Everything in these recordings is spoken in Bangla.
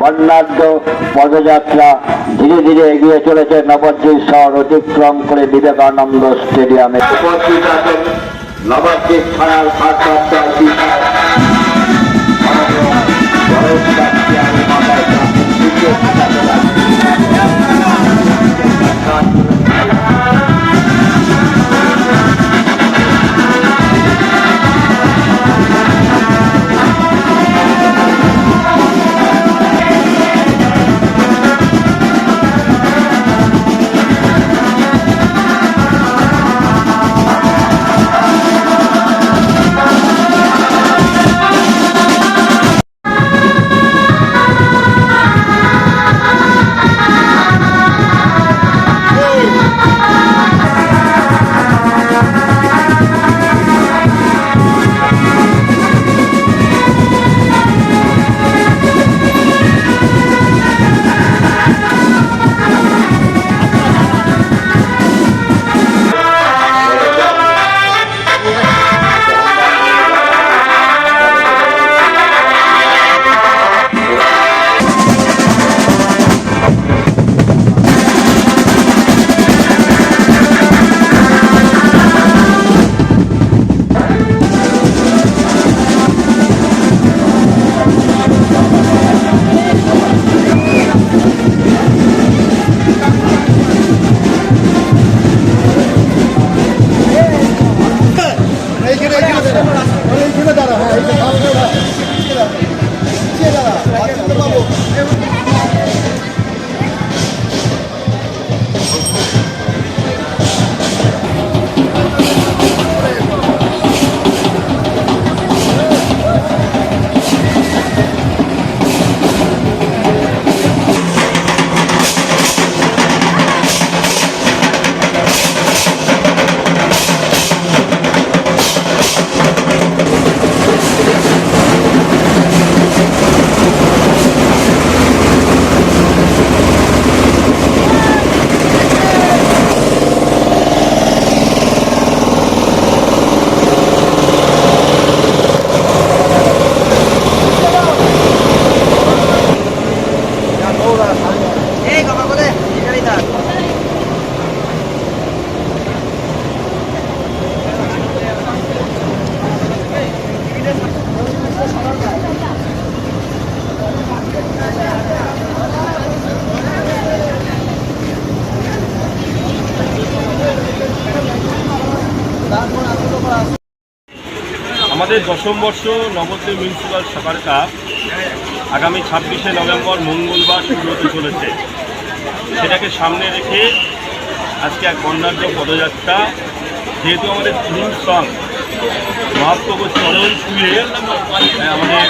বর্ণাঢ্য পদযাত্রা ধীরে ধীরে এগিয়ে চলেছে নবদ্বীপ শহর অতিক্রম করে বিবেকানন্দ স্টেডিয়ামে। উপস্থিত আছেন নবদ্বীপ থানার ভারপ্রাপ্ত আমাদের দশম বর্ষ নবদ্বীপ মিউনিসিপ্যাল সাকার কাপ আগামী ছাব্বিশে নভেম্বর মঙ্গলবার শুরু হতে চলেছে। সেটাকে সামনে রেখে আজকে এক বর্ণাঢ্য পদযাত্রা, যেহেতু আমাদের থিম সং মহাপ্রভু চরণ ছুঁয়ে আমাদের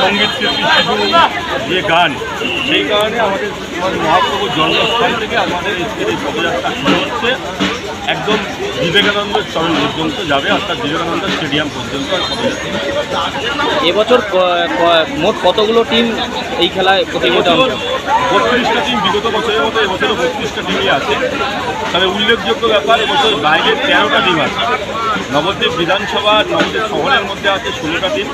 সংগীত শিল্পী শিশু যে গান, সেই কারণে আমাদের মহাপ্রভুর জন্মস্থান থেকে আমাদের এই পদযাত্রা শুরু হচ্ছে। একদম বিবেকানন্দ চরণ পর্যন্ত যাবে অর্থাৎ বিবেকানন্দ স্টেডিয়াম পর্যন্ত এবছর মোট কতগুলো টিম এই খেলায় প্রতিযোগিতা বত্রিশটা টিম বিগত বছরের মতো এবছরও বত্রিশটা টিমই আছে। তবে উল্লেখযোগ্য ব্যাপার এবছর বাইরের তেরোটা টিম আছে। নবদ্বীপ বিধানসভা নবদ্বীপ শহরের মধ্যে আছে ষোলোটা টিম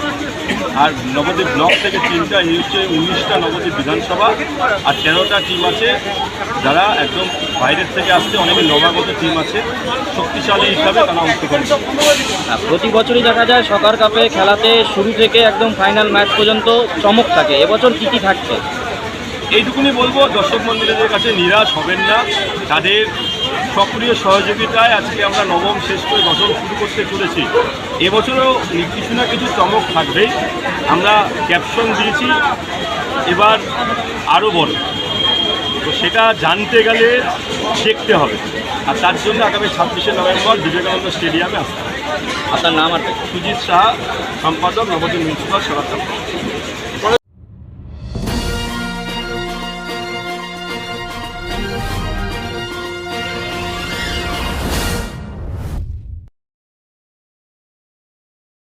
আর নবদ্বীপ ব্লক থেকে তিনটা হচ্ছে উনিশটা নবদ্বীপ বিধানসভা আর তেরোটা টিম আছে যারা একদম বাইরের থেকে আসছে অনেকে নবাগত টিম আছে। শক্তিশালী হিসাবে তারা অংশগ্রহণ প্রতি বছরই দেখা যায় সকার কাপে খেলাতে শুরু থেকে একদম ফাইনাল ম্যাচ পর্যন্ত চমক থাকে। এবছর কি কি থাকছে? এইটুকুনি বলব দর্শক মন্ডলীদের কাছে নিরাশ হবেন না। তাদের সক্রিয় সহযোগিতায় আজকে আমরা নবম, শেষ করে দশম শুরু করতে চলেছি। এবছরও কিছু না কিছু চমক থাকবেই। আমরা ক্যাপশন দিয়েছি, এবার আরও বড় তো সেটা জানতে গেলে দেখতে হবে। আর তার জন্য আগামী ছাব্বিশে নভেম্বর বিবেকানন্দ স্টেডিয়ামে আসতে হবে। আপনার নাম আর সুজিত শাহ সম্পাদক নবদ্বীপ মিউনিসিপাল সেবা